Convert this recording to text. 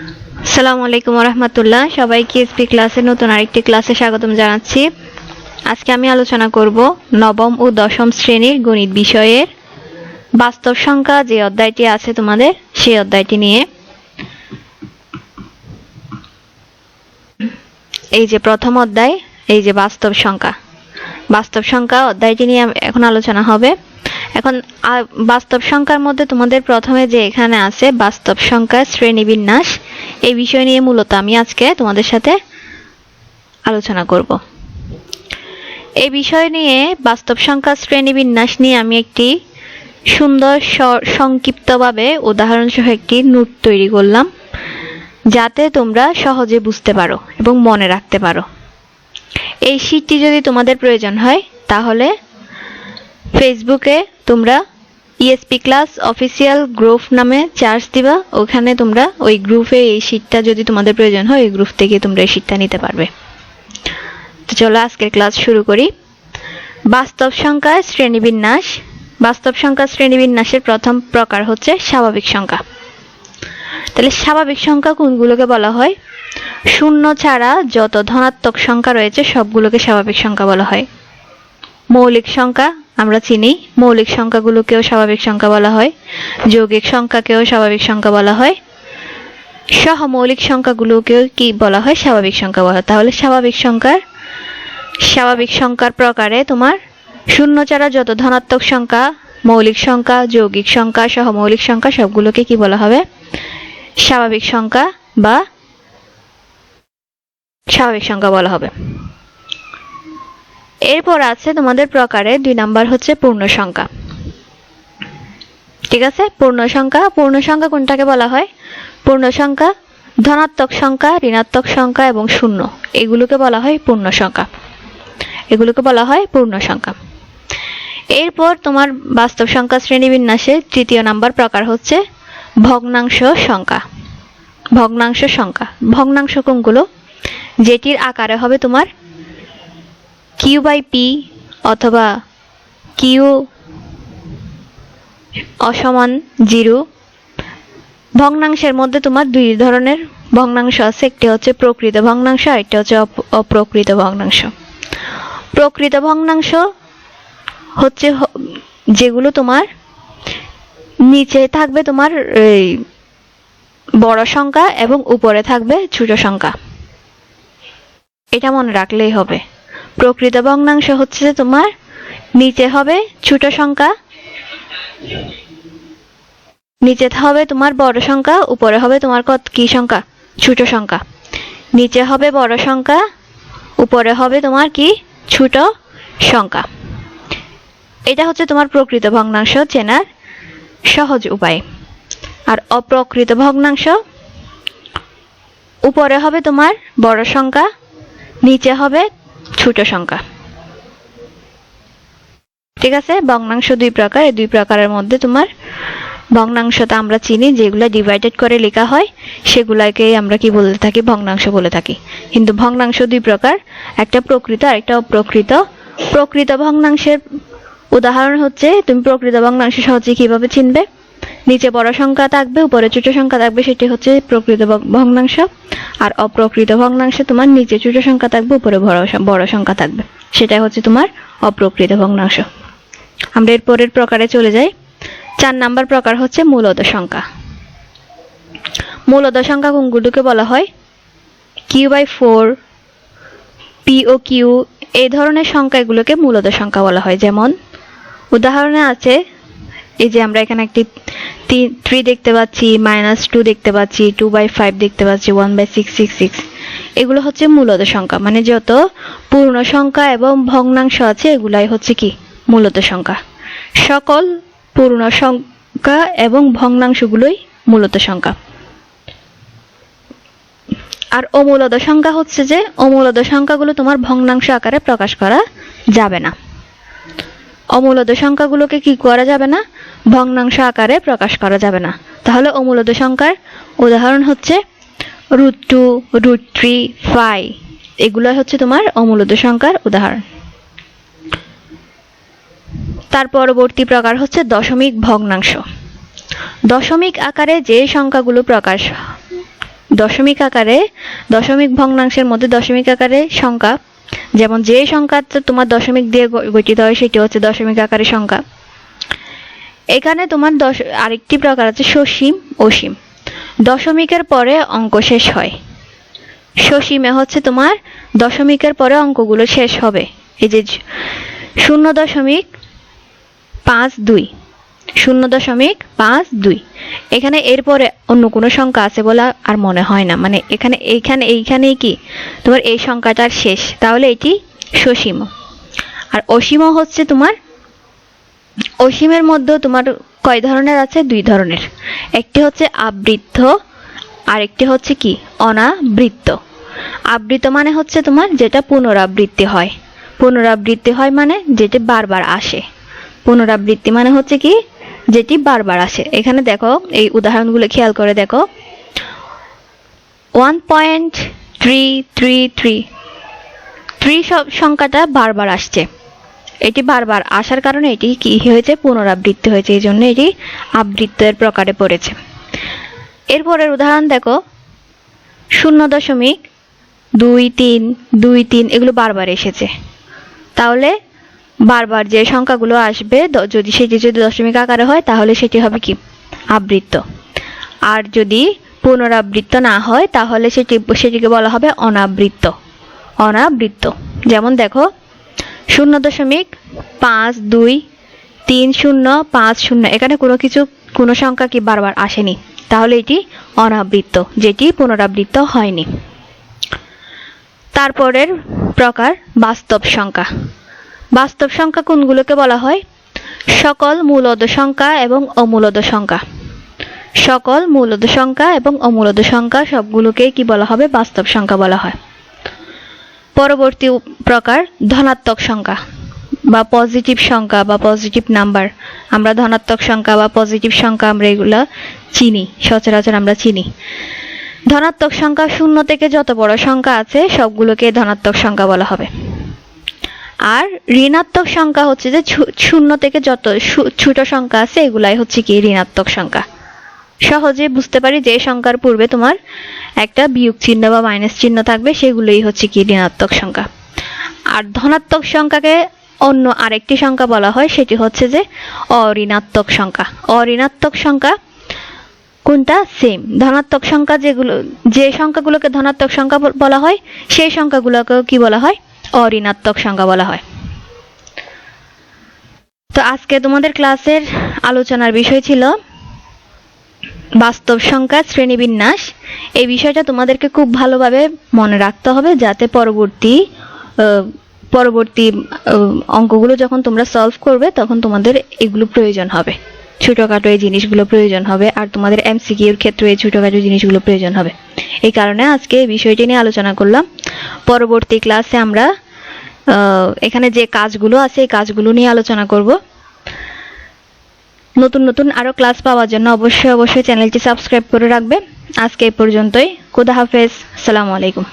আসসালামু আলাইকুম রহমতুল্লাহ সবাইকে এসপি ক্লাসের নতুন আরেকটি ক্লাসে স্বাগতম জানাচ্ছি। আজকে আমি আলোচনা করব নবম ও দশম শ্রেণির গণিত বিষয়ের। বাস্তব সংখ্যা যে অধ্যায়টি আছে তোমাদের, সেই অধ্যায়টি নিয়ে। এই যে প্রথম অধ্যায়, এই যে বাস্তব সংখ্যা। বাস্তব সংখ্যা অধ্যায়টি নিয়ে এখন আলোচনা হবে। এখন বাস্তব সংখ্যার মধ্যে তোমাদের প্রথমে যে এখানে আছে, বাস্তব সংখ্যার শ্রেণীবিন্যাস এই বিষয় নিয়ে মূলত আমি আজকে তোমাদের সাথে আলোচনা করব। এই বিষয় নিয়ে বাস্তব সংখ্যা শ্রেণীবিন্যাস নিয়ে আমি একটি সুন্দর সংক্ষিপ্তভাবে উদাহরণসহ একটি নোট তৈরি করলাম, যাতে তোমরা সহজে বুঝতে পারো এবং মনে রাখতে পারো। এই শীটটি যদি তোমাদের প্রয়োজন হয়, তাহলে ফেসবুকে তোমরা ইএসপি ক্লাস অফিসিয়াল গ্রুপ নামে চার্জ দিবা। ওখানে তোমরা ওই গ্রুপে এই শীটটা যদি তোমাদের প্রয়োজন হয়, ওই গ্রুপ থেকে তোমরা এই শীটটা নিতে পারবে। তো চলো আজকের ক্লাস শুরু করি। বাস্তব সংখ্যার শ্রেণীবিন্যাস। বাস্তব সংখ্যার শ্রেণীবিন্যাসের প্রথম প্রকার হচ্ছে স্বাভাবিক সংখ্যা। তাহলে স্বাভাবিক সংখ্যা কোনগুলোকে বলা হয়? শূন্য ছাড়া যত ধনাত্মক সংখ্যা রয়েছে, সবগুলোকে স্বাভাবিক সংখ্যা বলা হয়। মৌলিক সংখ্যা, আমরা চিনি। মৌলিক সংখ্যাগুলোকেও স্বাভাবিক সংখ্যা বলা হয়। যৌগিক সংখ্যাকেও স্বাভাবিক সংখ্যা বলা হয়। সহমৌলিক সংখ্যাগুলোকেও কি বলা হয়? স্বাভাবিক সংখ্যা বলা তাহলে স্বাভাবিক সংখ্যার স্বাভাবিক সংখ্যার প্রকারে তোমার শূন্য ছাড়া যত ধনাত্মক সংখ্যা, মৌলিক সংখ্যা, যৌগিক সংখ্যা, সহমৌলিক সংখ্যা, সবগুলোকে কি বলা হবে? স্বাভাবিক সংখ্যা বা স্বাভাবিক সংখ্যা বলা হবে। এরপর আছে তোমাদের প্রকারে দুই নাম্বার হচ্ছে পূর্ণ সংখ্যা। ঠিক আছে? পূর্ণ সংখ্যা পূর্ণ সংখ্যা কোনটাকে বলা হয়? পূর্ণ সংখ্যা, ধনাত্মক সংখ্যা, ঋণাত্মক সংখ্যা এবং শূন্য। এগুলোকে বলা হয় পূর্ণ সংখ্যা। এগুলোকে বলা হয় পূর্ণ সংখ্যা। এরপর তোমার বাস্তব সংখ্যা শ্রেণীবিন্যাসে তৃতীয় নাম্বার প্রকার হচ্ছে ভগ্নাংশ সংখ্যা। ভগ্নাংশ সংখ্যা। ভগ্নাংশ কোনগুলো? যেটির আকারে হবে তোমার কিউ বাই পি অথবা কিউ অসমান জিরো। ভগ্নাংশের মধ্যে তোমার দুই ধরনের ভগ্নাংশ আছে। একটি হচ্ছে প্রকৃত ভগ্নাংশ আর একটি হচ্ছে অপ- অপ্রকৃত ভগ্নাংশ। প্রকৃত ভগ্নাংশ হচ্ছে যেগুলো তোমার নিচে থাকবে তোমার এই, বড় সংখ্যা এবং উপরে থাকবে ছোট সংখ্যা। এটা মনে রাখলেই হবে। প্রকৃত ভগ্নাংশ হচ্ছে যে তোমার নিচে হবে ছোট সংখ্যা। নিচে হবে তোমার বড় সংখ্যা, উপরে হবে তোমার কত কি সংখ্যা? ছোট সংখ্যা। নিচে হবে বড় সংখ্যা, উপরে হবে তোমার কি? ছোট সংখ্যা। এটা হচ্ছে তোমার প্রকৃত ভগ্নাংশ চেনার সহজ উপায়। আর অপ্রকৃত ভগ্নাংশ, উপরে হবে তোমার বড় সংখ্যা, নিচে হবে ছোট সংখ্যা। ঠিক আছে, ভগ্নাংশ দুই প্রকার, এই দুই প্রকারের মধ্যে তোমার ভগ্নাংশটা আমরা চিনি, যেগুলো ডিভাইডেড করে লেখা হয় সেগুলাকে আমরা কি বলে থাকি? ভগ্নাংশ বলে থাকি। কিন্তু ভগ্নাংশ দুই প্রকার, একটা প্রকৃত আর একটা অপ্রকৃত। প্রকৃত ভগ্নাংশের উদাহরণ হচ্ছে, তুমি প্রকৃত ভগ্নাংশ সহজে কীভাবে চিনবে? নিচে বড় সংখ্যা থাকবে, উপরে ছোট সংখ্যা থাকবে, সেটি হচ্ছে প্রকৃত ভগ্নাংশ। আর অপ্রকৃত ভগ্নাংশে তোমার নিচে ছোট সংখ্যা থাকবে, উপরে বড় বড় সংখ্যা থাকবে। সেটা হচ্ছে তোমার অপ্রকৃত ভগ্নাংশ। আমরা এর পরের প্রকারে চলে যাই। চার নাম্বার প্রকার হচ্ছে মূলদ সংখ্যা। মূলদ সংখ্যা কোনগুলোকে বলা হয়? কিউ বাই ফোর পি ও কিউ এই ধরনের সংখ্যা এগুলোকে মূলদ সংখ্যা বলা হয়। যেমন, উদাহরণে আছে এই যে আমরা এখানে একটি থ্রি দেখতে পাচ্ছি মাইনাস টু দেখতে পাচ্ছি টু বাই ফাইভ দেখতে পাচ্ছি one by six six six এগুলো হচ্ছে মূলত সংখ্যা মানে যত পূর্ণ সংখ্যা এবং ভগ্নাংশ আছে, এগুলাই হচ্ছে কি? মূলত সংখ্যা। সকল পূর্ণ সংখ্যা এবং ভগ্নাংশগুলোই মূলত সংখ্যা। আর অমূলদ সংখ্যা হচ্ছে যে অমূলদ সংখ্যাগুলো তোমার ভগ্নাংশ আকারে প্রকাশ করা যাবে না। অমূলদ সংখ্যাগুলোকে কি করা যাবে না? ভগ্নাংশ আকারে প্রকাশ করা যাবে না। তাহলে অমূলদ সংখ্যার উদাহরণ হচ্ছে root two, root three, phi. এগুলো হচ্ছে তোমার অমূলদ সংখ্যার উদাহরণ। তার পরবর্তী প্রকার হচ্ছে দশমিক ভগ্নাংশ। দশমিক আকারে যে সংখ্যাগুলো প্রকাশ দশমিক আকারে, দশমিক ভগ্নাংশের মধ্যে দশমিক আকারে সংখ্যা যেমন যে সংখ্যাটা তোমার দশমিক দিয়ে গঠিত হয়, সেটি হচ্ছে দশমিক আকারের সংখ্যা। এখানে তোমার দশ, আরেকটি প্রকার আছে, সসীম, অসীম। দশমিকের পরে অঙ্ক শেষ হয়। সসীমে হচ্ছে তোমার দশমিকের পরে অঙ্কগুলো শেষ হবে। এই যে শূন্য দশমিক পাঁচ দুই। শূন্য দশমিক পাঁচ দুই। এখানে এরপরে অন্য কোনো সংখ্যা আছে বলে আর মনে হয় না। মানে এখানে, এইখানে, এইখানেই কি? তোমার এই সংখ্যাটার শেষ। তাহলে এটি সসীম। আর অসীম হচ্ছে তোমার, অসীমের মধ্যে তোমার কয় ধরনের আছে? দুই ধরনের। একটি হচ্ছে আবৃত্ত আর একটি হচ্ছে কি? অনাবৃত্ত। আবৃত মানে হচ্ছে তোমার যেটা পুনরাবৃত্তি হয়। পুনরাবৃত্তি হয় মানে যেটি বারবার আসে। পুনরাবৃত্তি মানে হচ্ছে কি? যেটি বারবার আসে। এখানে দেখো, এই উদাহরণগুলো খেয়াল করে দেখো। One point three three three three সব সংখ্যাটা বারবার আসছে। এটি বারবার আসার কারণে এটি কি হয়েছে? পুনরাবৃত্তি হয়েছে। এই জন্য এটি আবৃত্তের প্রকারে পড়েছে। এরপরের উদাহরণ দেখো। শূন্য দশমিক দুই তিন দুই তিন, এগুলো বারবার এসেছে। তাহলে বারবার যে সংখ্যাগুলো আসবে যদি সেটি যদি দশমিক আকারে হয়, তাহলে সেটি হবে কি? আবৃত্ত। আর যদি পুনরাবৃত্ত না হয়, তাহলে সেটি, সেটিকে বলা হবে অনাবৃত্ত। অনাবৃত্ত। যেমন দেখো, শূন্য দশমিক পাঁচ দুই তিন শূন্য পাঁচ শূন্য, এখানে কোনো কিছু, কোনো সংখ্যা কি বারবার আসেনি? তাহলে এটি অনাবৃত্ত, যেটি পুনরাবৃত্ত হয়নি। তারপরের প্রকার বাস্তব সংখ্যা। বাস্তব সংখ্যা কোনগুলোকে বলা হয়? সকল মূলদ সংখ্যা এবং অমূলদ সংখ্যা। সকল মূলদ সংখ্যা এবং অমূলদ সংখ্যা সবগুলোকে কি বলা হবে? বাস্তব সংখ্যা বলা হয়। পরবর্তী প্রকার ধনাত্মক সংখ্যা বা পজিটিভ সংখ্যা বা পজিটিভ নাম্বার আমরা ধনাত্মক সংখ্যা বা পজিটিভ সংখ্যা আমরা এগুলা চিনি, সচরাচর আমরা চিনি। ধনাত্মক সংখ্যা শূন্য থেকে যত বড় সংখ্যা আছে, সবগুলোকে ধনাত্মক সংখ্যা বলা হবে। আর ঋণাত্মক সংখ্যা হচ্ছে যে শূন্য থেকে যত ছোট সংখ্যা আছে, এগুলাই হচ্ছে কি ঋণাত্মক সংখ্যা। সহজে বুঝতে পারি যে সংখ্যার পূর্বে তোমার একটা বিয়োগ চিহ্ন বা মাইনাস চিহ্ন থাকবে, সেগুলোই হচ্ছে কি ঋণাত্মক সংখ্যা। আর ধনাত্মক সংখ্যাকে অন্য আরেকটি সংখ্যা বলা হয়, সেটি হচ্ছে যে অঋণাত্মক সংখ্যা। অঋণাত্মক সংখ্যা কোনটা? সেম ধনাত্মক সংখ্যা যেগুলো যে সংখ্যাগুলোকে ধনাত্মক সংখ্যা বলা হয়, সেই সংখ্যাগুলোকেও কি বলা হয়? অঋণাত্মক সংখ্যা বলা হয়। তো আজকে তোমাদের ক্লাসের আলোচনার বিষয় ছিল বাস্তব সংখ্যা, শ্রেণীবিন্যাস। এই বিষয়টা তোমাদেরকে খুব ভালোভাবে মনে রাখতে হবে যাতে পরবর্তী পরবর্তী অঙ্কগুলো যখন তোমরা সলভ করবে তখন তোমাদের এগুলো প্রয়োজন হবে। ছোটোখাটো এই জিনিসগুলো প্রয়োজন হবে আর তোমাদের এমসিকিউর ক্ষেত্রে এই ছোটোখাটো জিনিসগুলো প্রয়োজন হবে। এই কারণে আজকে এই বিষয়টি নিয়ে আলোচনা করলাম। পরবর্তী ক্লাসে আমরা এখানে যে কাজগুলো আছে এই কাজগুলো নিয়ে আলোচনা করব। নতুন নতুন আরও ক্লাস পাওয়ার জন্য অবশ্যই অবশ্যই চ্যানেলটি সাবস্ক্রাইব করে রাখবে আজকে এই পর্যন্তই। খুদা হাফেজ। সালামু আলাইকুম।